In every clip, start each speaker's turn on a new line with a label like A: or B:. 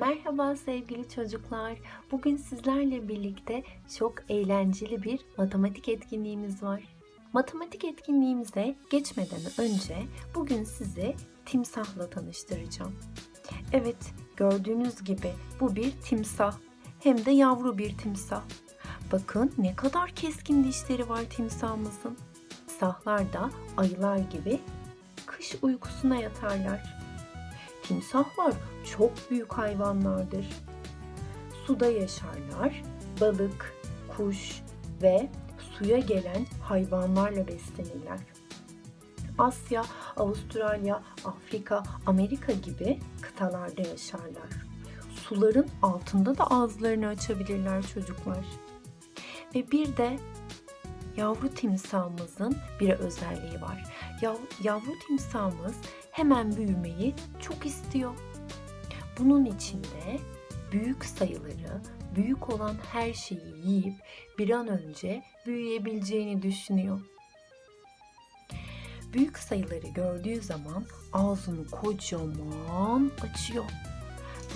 A: Merhaba sevgili çocuklar. Bugün sizlerle birlikte çok eğlenceli bir matematik etkinliğimiz var. Matematik etkinliğimize geçmeden önce bugün sizi timsahla tanıştıracağım. Evet, gördüğünüz gibi bu bir timsah. Hem de yavru bir timsah. Bakın ne kadar keskin dişleri var timsahımızın. Timsahlar da ayılar gibi kış uykusuna yatarlar. Timsahlar çok büyük hayvanlardır. Suda yaşarlar, balık, kuş ve suya gelen hayvanlarla beslenirler. Asya, Avustralya, Afrika, Amerika gibi kıtalarda yaşarlar. Suların altında da ağızlarını açabilirler çocuklar. Ve bir de yavru timsahımızın bir özelliği var. Yav- yavru timsahımız hemen büyümeyi çok istiyor. Bunun için de büyük sayıları, büyük olan her şeyi yiyip bir an önce büyüyebileceğini düşünüyor. Büyük sayıları gördüğü zaman ağzını kocaman açıyor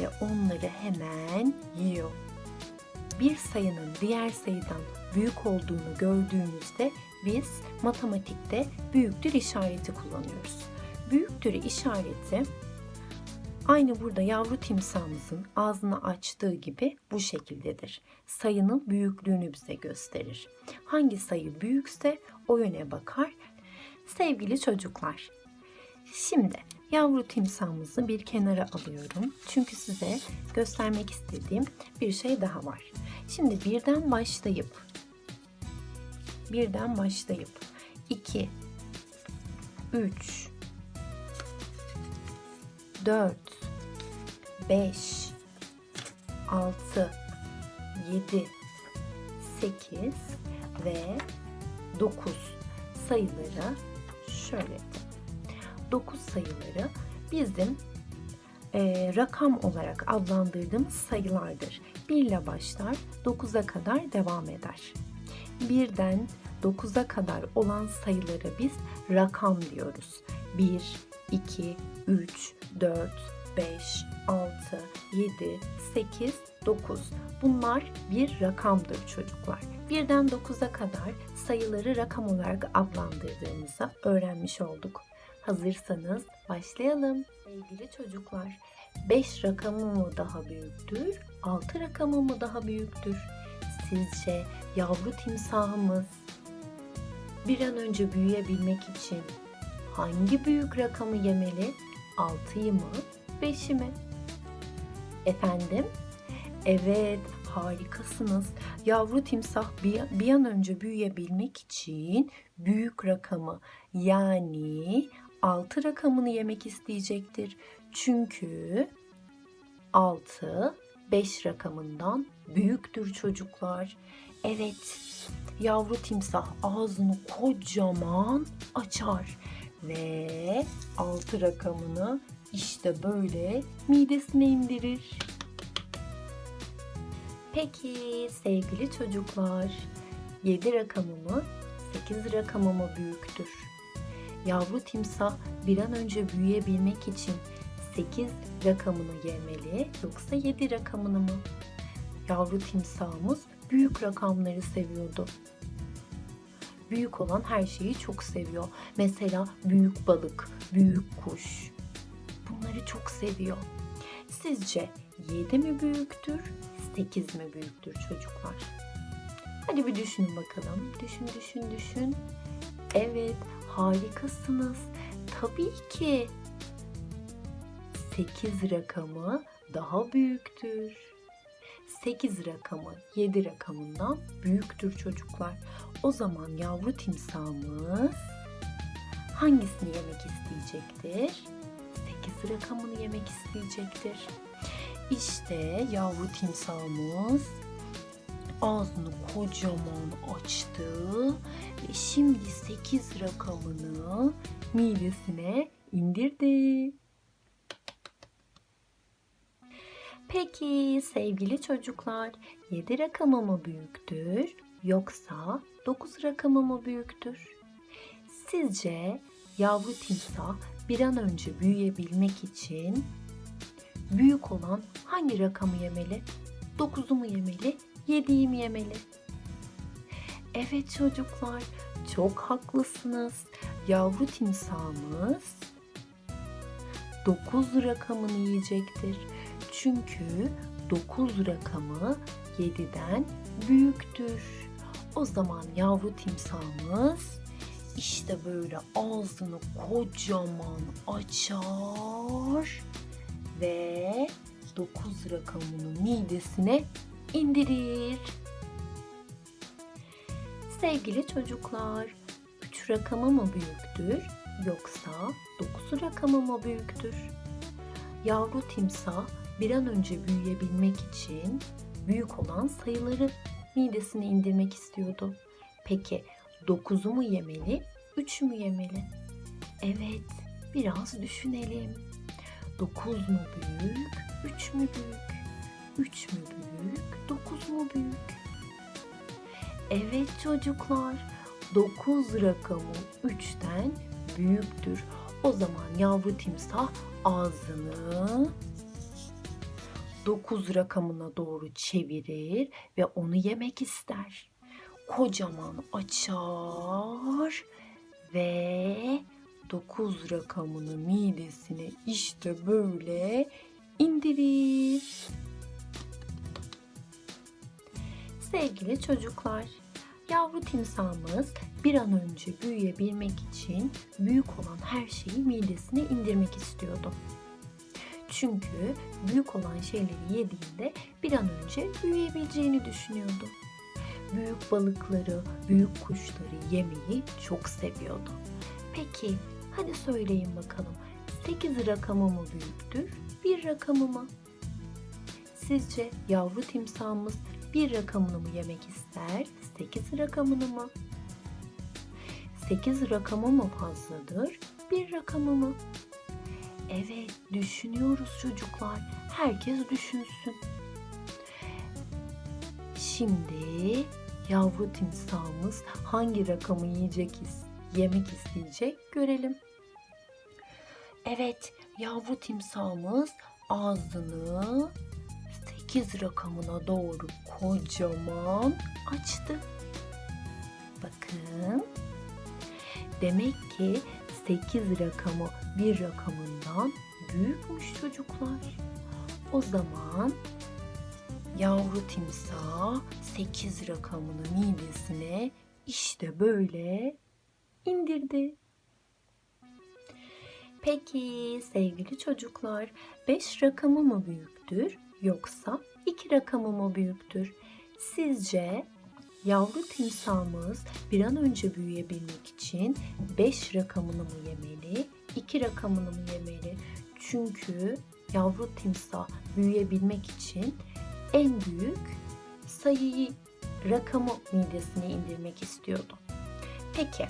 A: ve onları hemen yiyor. Bir sayının diğer sayıdan büyük olduğunu gördüğümüzde biz matematikte büyüktür işareti kullanıyoruz. Büyüktür işareti aynı burada yavru timsahımızın ağzını açtığı gibi bu şekildedir. Sayının büyüklüğünü bize gösterir. Hangi sayı büyükse o yöne bakar. Sevgili çocuklar, şimdi yavru timsahımızı bir kenara alıyorum. Çünkü size göstermek istediğim bir şey daha var. Şimdi birden başlayıp birden başlayıp 2 3 4 5 6 7 8 ve 9 sayıları şöyle 9 sayıları bizim e, rakam olarak adlandırdığımız sayılardır. 1 ile başlar, 9'a kadar devam eder. Birden 9'a kadar olan sayıları biz rakam diyoruz. 1, 2, 3, 4, 5, 6, 7, 8, 9. Bunlar bir rakamdır çocuklar. Birden 9'a kadar sayıları rakam olarak adlandırdığımızı öğrenmiş olduk. Hazırsanız başlayalım. Sevgili çocuklar, 5 rakamı mı daha büyüktür, 6 rakamı mı daha büyüktür? Sizce yavru timsahımız bir an önce büyüyebilmek için hangi büyük rakamı yemeli? 6'yı mı, 5'i mi? Efendim? Evet, harikasınız. Yavru timsah bir, bir an önce büyüyebilmek için büyük rakamı yani 6 rakamını yemek isteyecektir. Çünkü 6 5 rakamından büyüktür çocuklar. Evet, yavru timsah ağzını kocaman açar ve 6 rakamını işte böyle midesine indirir. Peki sevgili çocuklar, 7 rakamı mı, 8 rakamı mı büyüktür? Yavru timsah bir an önce büyüyebilmek için 8 rakamını yemeli yoksa 7 rakamını mı? Yavru timsahımız büyük rakamları seviyordu. Büyük olan her şeyi çok seviyor. Mesela büyük balık, büyük kuş. Bunları çok seviyor. Sizce 7 mi büyüktür, 8 mi büyüktür çocuklar? Hadi bir düşünün bakalım. Düşün, düşün, düşün. Evet, harikasınız. Tabii ki 8 rakamı daha büyüktür. 8 rakamı 7 rakamından büyüktür çocuklar. O zaman yavru timsahımız hangisini yemek isteyecektir? 8 rakamını yemek isteyecektir. İşte yavru timsahımız ağzını kocaman açtı ve şimdi 8 rakamını midesine indirdi. Peki sevgili çocuklar 7 rakamı mı büyüktür yoksa 9 rakamı mı büyüktür? Sizce yavru timsah bir an önce büyüyebilmek için büyük olan hangi rakamı yemeli? 9'u mu yemeli? 7'yi mi yemeli? Evet çocuklar, çok haklısınız. Yavru timsahımız 9 rakamını yiyecektir. Çünkü 9 rakamı 7'den büyüktür. O zaman yavru timsahımız işte böyle ağzını kocaman açar ve 9 rakamını midesine indirir. Sevgili çocuklar, 3 rakamı mı büyüktür yoksa 9 rakamı mı büyüktür? Yavru timsah bir an önce büyüyebilmek için büyük olan sayıları midesine indirmek istiyordu. Peki 9'u mu yemeli, 3 mü yemeli? Evet, biraz düşünelim. 9 mu büyük, 3 mü büyük? 3 mü büyük, 9 mu büyük? Evet çocuklar, 9 rakamı 3'ten büyüktür. O zaman yavru timsah ağzını 9 rakamına doğru çevirir ve onu yemek ister. Kocaman açar ve 9 rakamını midesine işte böyle indirir. Sevgili çocuklar, yavru timsahımız bir an önce büyüyebilmek için büyük olan her şeyi midesine indirmek istiyordu. Çünkü büyük olan şeyleri yediğinde bir an önce büyüyebileceğini düşünüyordu. Büyük balıkları, büyük kuşları yemeyi çok seviyordu. Peki hadi söyleyin bakalım 8 rakamı mı büyüktür, bir rakamı mı? Sizce yavru timsahımız bir rakamını mı yemek ister, 8 rakamını mı? 8 rakamı mı fazladır, bir rakamı mı? Evet, düşünüyoruz çocuklar. Herkes düşünsün. Şimdi yavru timsahımız hangi rakamı yiyecek, yemek isteyecek görelim. Evet, yavru timsahımız ağzını 8 rakamına doğru kocaman açtı. Bakın. Demek ki 8 rakamı bir rakamından büyükmüş çocuklar. O zaman yavru timsah 8 rakamını midesine işte böyle indirdi. Peki sevgili çocuklar 5 rakamı mı büyüktür yoksa 2 rakamı mı büyüktür? Sizce Yavru timsahımız bir an önce büyüyebilmek için 5 rakamını mı yemeli, 2 rakamını mı yemeli? Çünkü yavru timsah büyüyebilmek için en büyük sayıyı, rakamı midesine indirmek istiyordu. Peki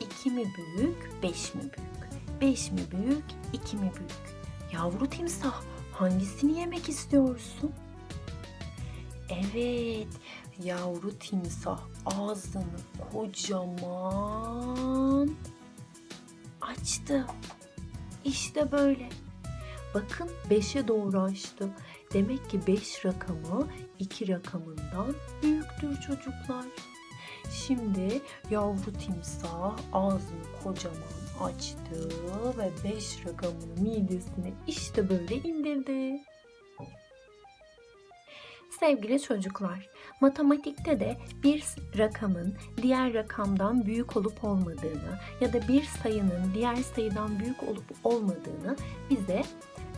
A: 2 mi büyük, 5 mi büyük? 5 mi büyük, 2 mi büyük? Yavru timsah hangisini yemek istiyorsun? Evet, yavru timsah ağzını kocaman açtı. İşte böyle. Bakın 5'e doğru açtı. Demek ki 5 rakamı 2 rakamından büyüktür çocuklar. Şimdi yavru timsah ağzını kocaman açtı ve 5 rakamını midesine işte böyle indirdi. Sevgili çocuklar, matematikte de bir rakamın diğer rakamdan büyük olup olmadığını ya da bir sayının diğer sayıdan büyük olup olmadığını bize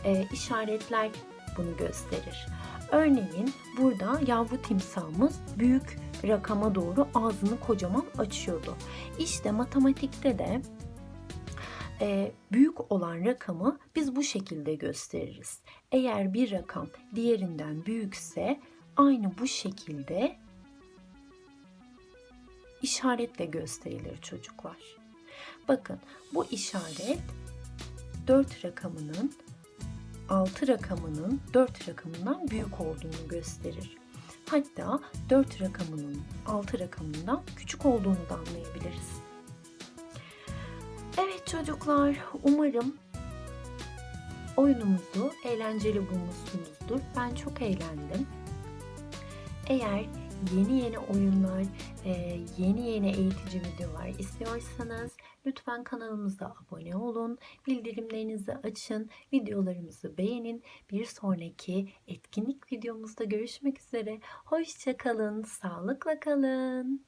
A: e, işaretler bunu gösterir. Örneğin burada yavru timsahımız büyük rakama doğru ağzını kocaman açıyordu. İşte matematikte de e, büyük olan rakamı biz bu şekilde gösteririz. Eğer bir rakam diğerinden büyükse aynı bu şekilde işaretle gösterilir çocuklar. Bakın bu işaret 4 rakamının 6 rakamının 4 rakamından büyük olduğunu gösterir. Hatta 4 rakamının 6 rakamından küçük olduğunu da anlayabiliriz. Çocuklar, umarım oyunumuzu eğlenceli bulmuşsunuzdur. Ben çok eğlendim. Eğer yeni yeni oyunlar, yeni yeni eğitici videolar istiyorsanız lütfen kanalımıza abone olun, bildirimlerinizi açın, videolarımızı beğenin. Bir sonraki etkinlik videomuzda görüşmek üzere. Hoşça kalın, sağlıkla kalın.